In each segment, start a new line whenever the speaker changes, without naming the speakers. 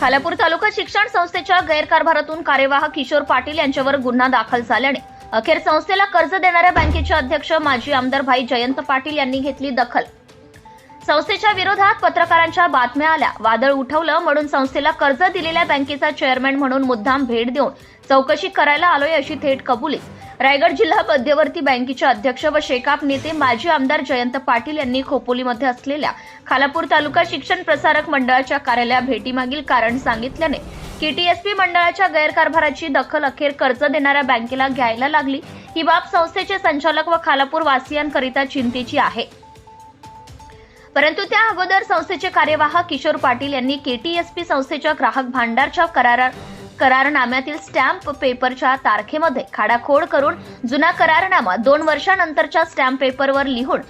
खालापूर तालुका शिक्षण संस्थेच्या गैरकारभारातून कार्यवाह किशोर पाटील यांच्यावर गुन्हा दाखल झाल्याने अखेर संस्थेला कर्ज देणाऱ्या बँकेचे अध्यक्ष माजी आमदार भाई जयंत पाटील यांनी घेतली दखल. संस्थेच्या विरोधात पत्रकारांच्या बातम्या आल्या. वादळ उठवलं म्हणून संस्थेला कर्ज दिलेल्या बँकेचा चेअरमॅन म्हणून मुद्दाम भेट देऊन चौकशी करायला आलोय अशी थेट कबुली. रायगड जिल्हा मध्यवर्ती बँकेचे अध्यक्ष व शेकाप नेते माजी आमदार जयंत पाटील यांनी खोपोलीमध्ये असलेल्या खालापूर तालुका शिक्षण प्रसारक मंडळाच्या कार्यालया भेटीमागील कारण सांगितल्याने केटीएसपी मंडळाच्या गैरकारभाराची दखल अखेर कर्ज देणाऱ्या बँकेला घ्यायला लागली. ही बाब संस्थेचे संचालक व खालापूर वासियांकरिता चिंतेची आहे. परंतु त्या अगोदर संस्थेचे कार्यवाह किशोर पाटील यांनी केटीएसपी संस्थेच्या ग्राहक भांडारच्या करारा करारनाम्यातील स्टॅम्प पेपरच्या तारखेमध्ये खाडाखोड करून जुना करारनामा दोन वर्षानंतरच्या स्टॅम्प पेपरवर लिहून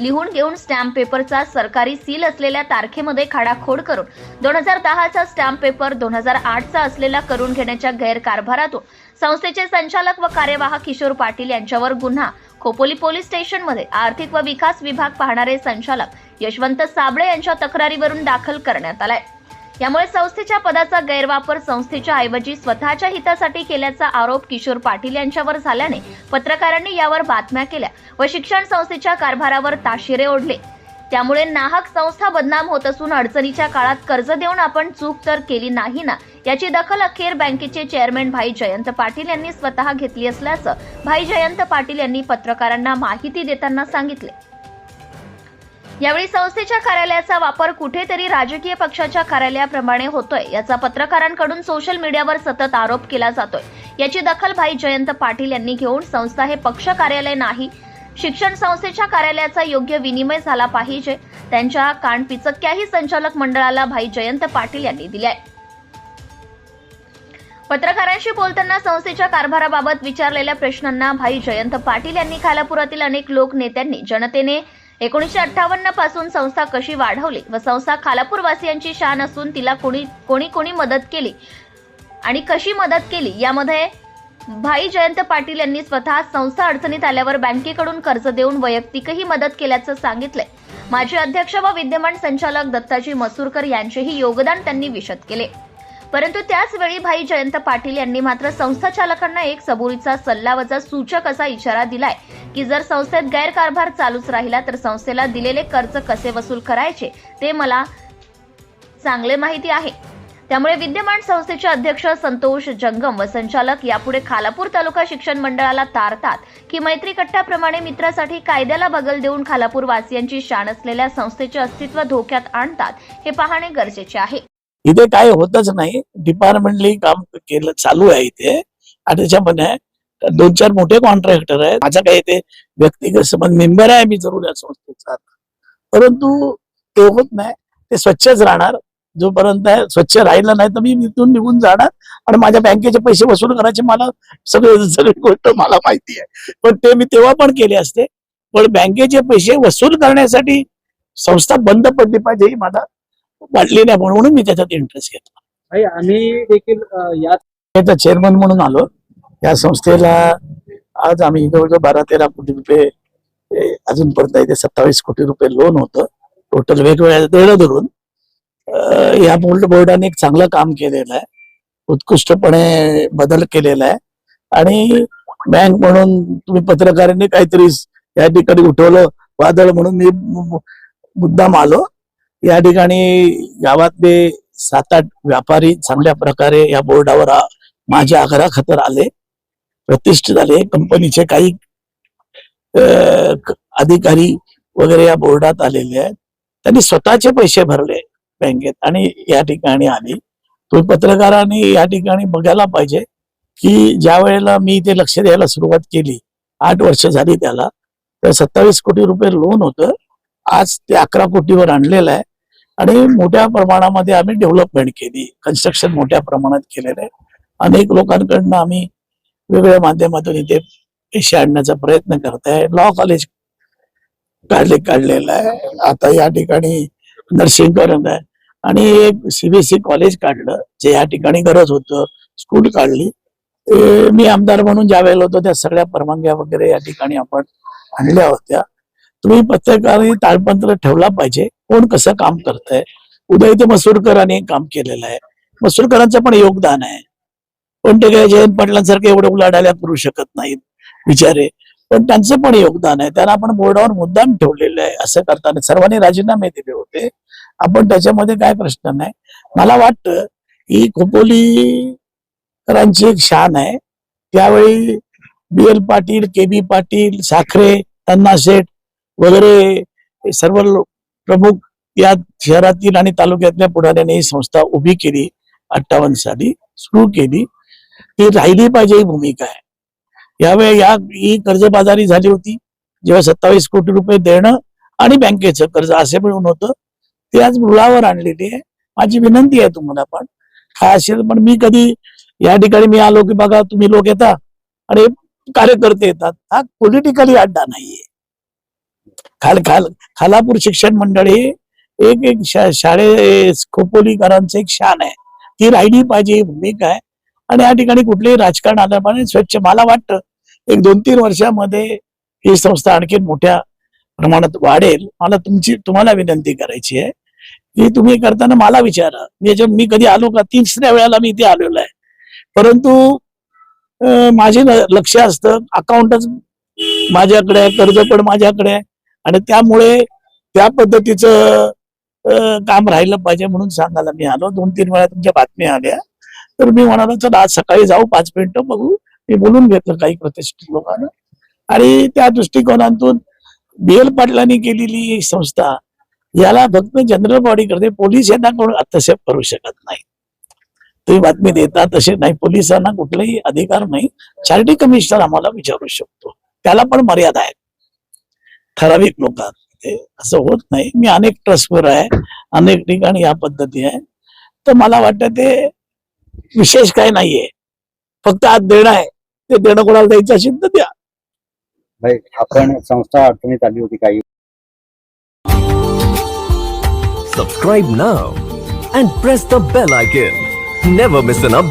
लिहून घेऊन स्टॅम्प पेपरचा सरकारी सील असलेल्या तारखेमध्ये खाडाखोड करून दोन हजार दहाचा स्टॅम्प पेपर दोन हजार आठचा असलेला करून घेण्याच्या गैरकारभारातून संस्थेचे संचालक व कार्यवाह किशोर पाटील यांच्यावर गुन्हा खोपोली पोलीस स्टेशनमध्ये आर्थिक व विकास विभाग पाहणारे संचालक यशवंत साबळे यांच्या तक्रारीवरून दाखल करण्यात आलाय. यामुळे संस्थेच्या पदाचा गैरवापर संस्थेच्या ऐवजी स्वतःच्या हितासाठी केल्याचा आरोप किशोर पाटील यांच्यावर झाल्याने पत्रकारांनी यावर बातम्या केल्या व शिक्षण संस्थेच्या कारभारावर ताशिरे ओढले. त्यामुळे नाहक संस्था बदनाम होत असून अडचणीच्या काळात कर्ज देऊन आपण चूक तर केली नाही ना याची दखल अखेर बँकेचे चेअरमॅन भाई जयंत पाटील यांनी स्वतः घेतली असल्याचं भाई जयंत पाटील यांनी पत्रकारांना माहिती देताना सांगितले. यावेळी संस्थेच्या कार्यालयाचा वापर कुठेतरी राजकीय पक्षाच्या कार्यालयाप्रमाणे होतोय. याचा पत्रकारांकडून सोशल मीडियावर सतत आरोप केला जातोय. याची दखल भाई जयंत पाटील यांनी घेऊन संस्था हे पक्ष कार्यालय नाही शिक्षण संस्थेच्या कार्यालयाचा योग्य विनिमय झाला पाहिजे. त्यांच्या कानपिचक्याही संचालक मंडळाला भाई जयंत पाटील यांनी दिल्या. पत्रकारांशी बोलताना संस्थेच्या कारभाराबाबत विचारलेल्या प्रश्नांना भाई जयंत पाटील यांनी खालापुरातील अनेक लोक नेत्यांनी जनतेने एकोणीसशे अठ्ठावन्नपासून संस्था कशी वाढवली व संस्था खालापूरवासियांची शान असून तिला कोणी कोणी कोणी मदत केली आणि कशी मदत केली यामध्ये भाई जयंत पाटील यांनी स्वतः संस्था अडचणीत आल्यावर बँकेकडून कर्ज देऊन वैयक्तिकही मदत केल्याचं सांगितलंय. माजी अध्यक्ष व विद्यमान संचालक दत्ताजी मसूरकर यांचेही योगदान त्यांनी विशद केले. परंतु त्याचवेळी भाई जयंत पाटील यांनी मात्र संस्था चालकांना एक सबुरीचा सल्ला वजा सूचक असा इशारा दिलाय. की जर संस्थेत गैरकारभार चालूच राहिला तर संस्थेला दिलेले कर्ज कसे वसूल करायचे ते मला चांगले माहिती आहे. त्यामुळे विद्यमान संस्थेचे अध्यक्ष संतोष जंगम व संचालक यापुढे खालापूर तालुका शिक्षण मंडळाला तारतात की मैत्री कट्ट्याप्रमाणे मित्रासाठी कायद्याला बगल देऊन खालापूर वासियांची शान असलेल्या संस्थेचे अस्तित्व धोक्यात आणतात हे पाहणे गरजेचे आहे.
इथे काय होतच नाही. डिपार्टमेंटली काम केलं चालू आहे इथे. आणि त्याच्यामध्ये दोन चार मोठे कॉन्ट्रॅक्टर आहेत. माझा काय इथे व्यक्तिगत संबंध मेंबर आहे मी जरूर या संस्थेचा परंतु ते होत नाही. ते स्वच्छच राहणार. जोपर्यंत आहे, स्वच्छ राहिलं नाही तर मी इथून निघून जाणार. आणि माझ्या बँकेचे पैसे वसूल करायचे मला सगळे सगळी गोष्ट मला माहिती आहे. पण ते मी तेव्हा पण केले असते. पण बँकेचे पैसे वसूल करण्यासाठी संस्था बंद पडली पाहिजे ही मला वाटली नाही. म्हणून मी त्याच्यात इंटरेस्ट घेतला.
आम्ही देखील अ, या
त्याचा चेअरमन म्हणून आलो. या संस्थेला आज आम्ही जवळजवळ बारा तेरा कोटी रुपये अजूनपर्यंत इथे सत्तावीस कोटी रुपये लोन होतं. टोटल वेगवेगळ्या देणं धरून या बोल्ड बोर्डाने एक चांगलं काम केलेलं आहे. उत्कृष्टपणे बदल केलेला आहे. आणि बँक म्हणून तुम्ही पत्रकारांनी काहीतरी या ठिकाणी उठवलं वादळ म्हणून मी मुद्दाम आलो. या ठिकाणी गावातले सात आठ व्यापारी चांगल्या प्रकारे या बोर्डावर माझ्या आग्रहा खातर आले. प्रतिष्ठित झाले. कंपनीचे काही अधिकारी वगैरे या बोर्डात आलेले आहेत. त्यांनी स्वतःचे पैसे भरले बँकेत आणि या ठिकाणी आली. तुम्ही पत्रकारांनी या ठिकाणी बघायला पाहिजे की ज्या वेळेला मी ते लक्ष द्यायला सुरुवात केली आठ वर्ष झाली त्याला तर सत्तावीस कोटी रुपये लोन होतं. आज ते अकरा कोटीवर आणलेलं आहे. आणि मोठ्या प्रमाणामध्ये आम्ही डेव्हलपमेंट केली. कन्स्ट्रक्शन मोठ्या प्रमाणात केलेलं आहे. अनेक लोकांकडनं आम्ही वेगवेगळ्या माध्यमातून इथे पैसे आणण्याचा प्रयत्न करत आहे. लॉ कॉलेज काढले काढलेलं आहे. आता या ठिकाणी नर्सिंग करत आहे. आणि एक सीबीएसई कॉलेज काढलं जे या ठिकाणी गरज होतं. स्कूल काढली. ते मी आमदार म्हणून ज्या वेळेला होतो त्या सगळ्या परवानग्या वगैरे या ठिकाणी आपण आणल्या होत्या. तुम्ही पत्रकारांनी ताळपत्र ठेवला पाहिजे. कोण कसं काम करतंय? उदय ते मसूरकरांनी काम केलेलं आहे. मसूरकरांचं पण योगदान आहे. पण ते काय जयंत पाटलांसारखे एवढे उलाढाल्या करू शकत नाहीत. विचारे पण त्यांचं पण योगदान आहे. त्यांना आपण बोर्डावर मुद्दाम ठेवलेलं आहे. असं करताना सर्वांनी राजीनामे दिले होते. आपण त्याच्यामध्ये काय प्रश्न नाही. मला वाटतं ही खोपोलीकरांची एक शान आहे. त्यावेळी B L Patil K B Patil Sakhare तन्ना शेठ वगैरे सर्व प्रमुख या शहरातील आणि तालुक्यातल्या पुढाऱ्यांनी ही संस्था उभी केली अठ्ठावन्न साली सुरू केली. ही राहिली पाहिजे ही भूमिका आहे. यावेळी या ही कर्जबाजारी झाली होती जेव्हा सत्तावीस कोटी रुपये देणं आणि बँकेचं कर्ज असे मिळून होतं ते आज रुळावर आणलेली आहे. माझी विनंती आहे तुम्हाला पण. काय असेल पण मी कधी या ठिकाणी मी आलो की बघा तुम्ही लोक येता आणि कार्यकर्ते येतात. हा पॉलिटिकली अड्डा नाहीये. खाल खाल खालापूर शिक्षण मंडळ हे एक एक शा- शाळे खोपोलीकरांचं एक शान आहे. ती राहिली पाहिजे ही भूमिका आहे. आणि या ठिकाणी कुठलेही राजकारण आलं स्वच्छ मला वाटतं एक दोन तीन वर्षामध्ये ही संस्था आणखी मोठ्या प्रमाणात वाढेल. मला तुमची तुम्हाला विनंती करायची आहे की तुम्ही करताना मला विचारा. मी मी कधी आलो का? तिसऱ्या वेळेला मी इथे आलेलो आहे. परंतु माझे लक्ष असतं. अकाउंटच माझ्याकडे आहे कर्ज पण माझ्याकडे आहे. आणि त्यामुळे त्या पद्धतीचं काम राहिलं पाहिजे म्हणून सांगायला मी आलो. दोन तीन वेळा तुमच्या बातम्या आल्या. तर मी म्हणाला चल आज सकाळी जाऊ पाच मिनिटं बघू. मी बोलून घेतलं काही प्रतिष्ठित लोकांना. आणि त्या दृष्टिकोनातून बी एल पाटलांनी केलेली संस्था याला फक्त जनरल बॉडी करते पोलीस यांना कोण हस्तक्षेप करू शकत नाही. तुम्ही बातमी देता तसे नाही पोलिसांना कुठलाही अधिकार नाही. चार्टी कमिशनर आम्हाला विचारू शकतो. त्याला पण मर्यादा आहे. ठराविक लोकांना असं होत नाही. मी अनेक ट्रस्टवर आहे अनेक ठिकाणी या पद्धती आहे. तर मला वाटतं ते विशेष काय नाहीये फक्त आज देणं आहे ते देणं कोणाला द्यायचं असेल तर द्या
भाई आपण संस्था अडचणीत आली होती काही
Subscribe now and press the bell icon. Never miss an update.